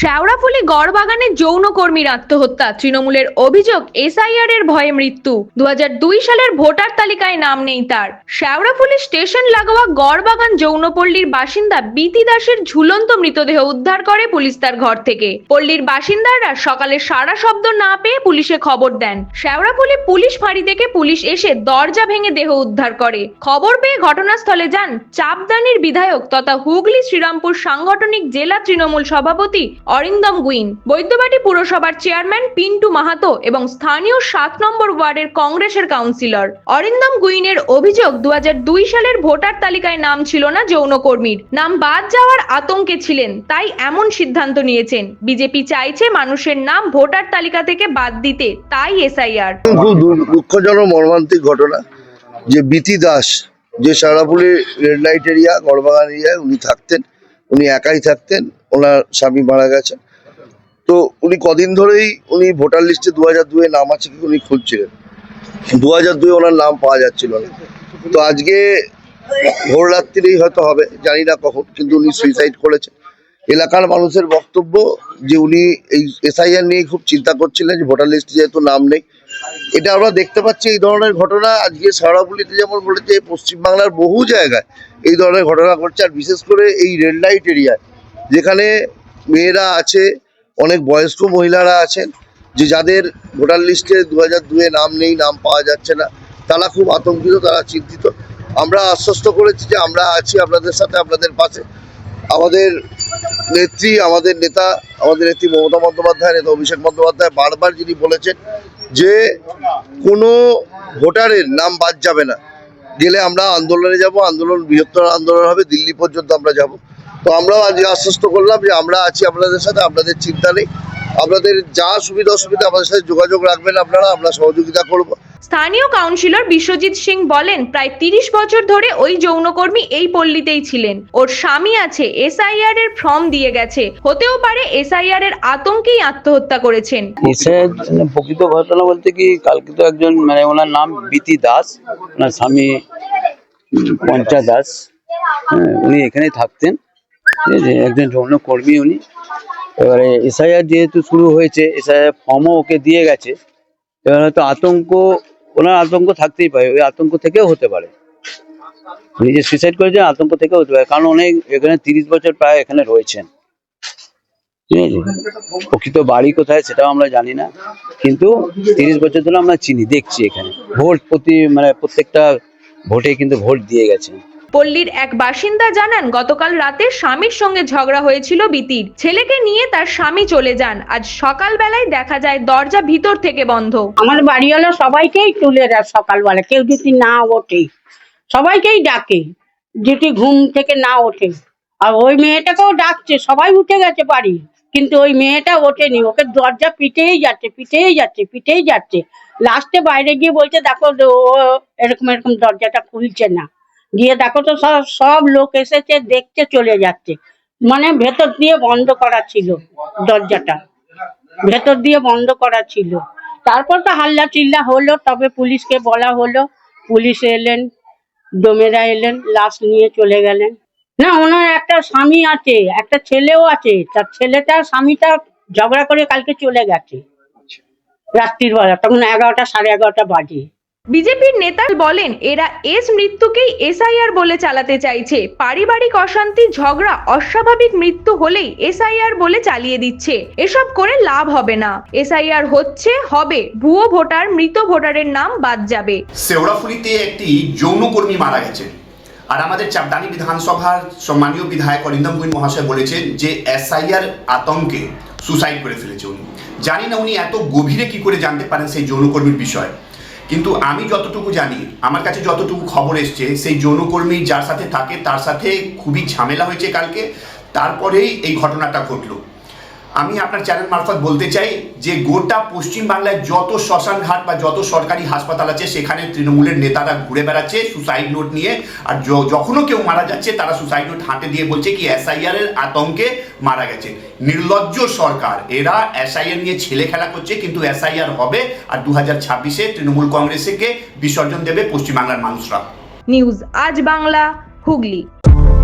শেওড়াফুলি গড়বাগানে যৌনকর্মীর আত্মহত্যা। তৃণমূলের অভিযোগ এসআইআর এর ভয়ে মৃত্যু। দুই হাজার দুই সালের ভোটার তালিকায় নাম নেই তার। শেওড়াফুলি স্টেশন লাগোয়া গড়বাগান যৌনপল্লীর বাসিন্দা বিতি দাসের ঝুলন্ত মৃতদেহ উদ্ধার করে পুলিশ তার ঘর থেকে। পল্লীর বাসিন্দারা সকালে সারা শব্দ না পেয়ে পুলিশে খবর দেন। শেওড়াফুলি পুলিশ ফাঁড়ি থেকে পুলিশ এসে দরজা ভেঙে দেহ উদ্ধার করে। খবর পেয়ে ঘটনাস্থলে যান চাপদানির বিধায়ক তথা হুগলি শ্রীরামপুর সাংগঠনিক জেলা তৃণমূল সভাপতি অরিন্দম গুইন, বৈদ্যবাটি পুরসভার চেয়ারম্যান পিন্টু মাহাতো এবং স্থানীয় সাত নম্বর ওয়ার্ডের কংগ্রেসের কাউন্সিলর। অরিন্দম গুইনের অভিযোগ দু সালের ভোটার তালিকায় নাম ছিল না যৌনকর্মীর। নাম বাদ যাওয়ার আতঙ্কে ছিলেন, তাই এমন সিদ্ধান্ত নিয়েছেন। বিজেপি চাইছে মানুষের নাম ভোটার তালিকা থেকে বাদ দিতে, তাই এসআইআর। দুঃখজনক, মর্মান্তিক ঘটনা। যে বিতি দাস, যে সারাপুলি রেড লাইট এরিয়া, গড়বাগান এরিয়ায় উনি থাকতেন, উনি একাই থাকতেন। ওনার স্বামী মারা গেছেন তো উনি কদিন ধরেই উনি ভোটার লিস্টে দু হাজার দুয়ে নাম আছে কি উনি খুঁজছিলেন দু হাজার দুয়ে ওনার নাম পাওয়া যাচ্ছিল না। তো আজকে ভোর রাত্রিরেই হয়তো হবে, জানি না কখন, কিন্তু উনি সুইসাইড করেছেন। এলাকার মানুষের বক্তব্য যে উনি এই এসআইআর নিয়ে খুব চিন্তা করছিলেন যে ভোটার লিস্টে যেহেতু নাম নেই, এটা আমরা দেখতে পাচ্ছি এই ধরনের ঘটনা আজকে সারাপুলিতে যেমন বলেছে পশ্চিমবাংলার বহু জায়গায় এই ধরনের ঘটনা ঘটছে। আর বিশেষ করে এই রেড লাইট এরিয়ায় যেখানে মেয়েরা আছে, অনেক বয়স্ক মহিলারা আছেন, যে যাদের ভোটার লিস্টে দু হাজার দুয়ে নাম নেই, নাম পাওয়া যাচ্ছে না, তারা খুব আতঙ্কিত, তারা চিন্তিত। আমরা আশ্বস্ত করেছি যে আমরা আছি আপনাদের সাথে, আপনাদের পাশে। আমাদের নেত্রী, আমাদের নেতা, আমাদের নেত্রী মমতা বন্দ্যোপাধ্যায়, নেতা অভিষেক বন্দ্যোপাধ্যায় বারবার যিনি বলেছেন যে কোনো ভোটারের নাম বাদ যাবে না। গেলে আমরা আন্দোলনে যাব, আন্দোলন বৃহত্তর আন্দোলন হবে, দিল্লি পর্যন্ত আমরা যাব। তো আমরাও আজকে আশ্বস্ত করলাম যে আমরা আছি আপনাদের সাথে আপনাদের চিন্তা নেই। আপনাদের যা সুবিধা অসুবিধা আমাদের সাথে যোগাযোগ রাখবেন আপনারা আমরা সহযোগিতা করব। স্থানীয় কাউন্সিলর বিশ্বজিৎ সিং বলেন প্রায় তিরিশ বছর ধরে ওই যৌনকর্মী এই পল্লীতেই ছিলেন। ওর স্বামী আছে এসআইআর এর ফর্ম দিয়ে গেছে। হতেও পারে এসআইআর এর আতঙ্কেই আত্মহত্যা করেছেন। প্রকৃত ঘটনা বলতে কি কালকে তো একজন মানে ওনার নাম বিতি দাস ওনার স্বামী পঞ্চা দাস। হ্যাঁ, উনি এখানেই থাকতেন। ঠিক আছে একজন কর্মী উনি। এবারে এসআইআর যেহেতু শুরু হয়েছে, এসআইআর ফর্মও ওকে দিয়ে গেছে, এবার হয়তো আতঙ্ক, ওনার আতঙ্ক থাকতেই পারে, ওই আতঙ্ক থেকেও হতে পারে। উনি যে সুইসাইড করেছেন, আতঙ্ক থেকেও হতে পারে, কারণ অনেক এখানে তিরিশ বছর প্রায় এখানে রয়েছেন। ঠিক আছে? প্রকৃত বাড়ি কোথায় সেটাও আমরা জানি না, কিন্তু তিরিশ বছর ধরে আমরা চিনি, দেখছি এখানে। ভোট প্রতি মানে প্রত্যেকটা ভোটে কিন্তু ভোট দিয়ে গেছে পল্লীর এক বাসিন্দা জানান, গতকাল রাতে স্বামীর সঙ্গে ঝগড়া হয়েছিল বিতির। ছেলেকে নিয়ে তার স্বামী চলে যান। আজ সকালবেলায় দেখা যায় দরজা ভিতর থেকে বন্ধ। আমার বাড়িওয়ালা সবাইকেই তুলে দেয় সকালবেলা। কেউ যদি না ওঠে, সবাইকেই ডাকে। যদি ঘুম থেকে না ওঠে। আর ওই মেয়েটাকেও ডাকছে। সবাই উঠে গেছে বাড়ি। কিন্তু ওই মেয়েটা ওঠেনি। ওকে দরজা পিটেই যাচ্ছে পিটেই যাচ্ছে পিটেই যাচ্ছে। লাস্টে বাইরে গিয়ে বলছে, দেখো এরকম এরকম দরজাটা খুলছে না। গিয়ে দেখো তো সব সব লোক এসেছে দেখতে চলে যাচ্ছে। মানে ভেতর দিয়ে বন্ধ করা ছিল দরজাটা। ভেতর দিয়ে বন্ধ করা ছিল। তারপর তো হাল্লা চিল্লা হলো তবে পুলিশকে বলা হলো। পুলিশ এলেন ডোমেরা এলেন লাশ নিয়ে চলে গেলেন। না ওনার একটা স্বামী আছে একটা ছেলেও আছে। তার ছেলেটা স্বামীটা ঝগড়া করে কালকে চলে গেছে। রাত্রির বেলা তখন এগারোটা সাড়ে এগারোটা বাজে। বিজেপির নেতা বলেন, এরা এস মৃত্যুকেই এসআইআর বলে চালাতে চাইছে। পারিবারিক অশান্তি, ঝগড়া, অস্বাভাবিক মৃত্যু হলেই এসআইআর বলে চালিয়ে দিচ্ছে। এসব করে লাভ হবে না। এসআইআর হচ্ছে, হবে, ভুয়ো ভোটার, মৃত ভোটারের নাম বাদ যাবে। শেওড়াফুলিতে একটি যৌনকর্মী মারা গেছে। আর আমাদের চাপদানি বিধানসভার সম্মানীয় বিধায়ক অরিন্দম গুইন মহাশয় বলেছেন যে, এসআইআর আতঙ্কে সুসাইড করে ফেলেছে উনি। জানি না উনি এত গভীরে কি করে জানতে পারেন সেই যৌনকর্মীর বিষয়। কিন্তু আমি যতটুকু জানি, আমার কাছে যতটুকু খবর এসছে, সেই যৌনকর্মী যার সাথে থাকে, তার সাথে খুবই ঝামেলা হয়েছে কালকে। তারপরেই এই ঘটনাটা ঘটলো। আমি আপনার চ্যানেল মারফত বলতে চাই যে গোটা পশ্চিম বাংলায় যত শ্মশান ঘাট বা যত সরকারি হাসপাতাল আছে, সেখানে তৃণমূলের নেতারা ঘুরে বেড়াচ্ছে সুসাইড নোট নিয়ে। আর যখনও কেউ মারা যাচ্ছে, তারা সুসাইড নোট হাতে দিয়ে বলছে কি এসআইআর এর আতঙ্কে মারা গেছে। নির্লজ্জ সরকার, এরা এসআইআর নিয়ে ছেলে খেলা করছে, কিন্তু এসআইআর হবে। আর দু হাজার ছাব্বিশে তৃণমূল কংগ্রেসকে বিসর্জন দেবে পশ্চিমবাংলার মানুষরা। নিউজ আজ বাংলা, হুগলি।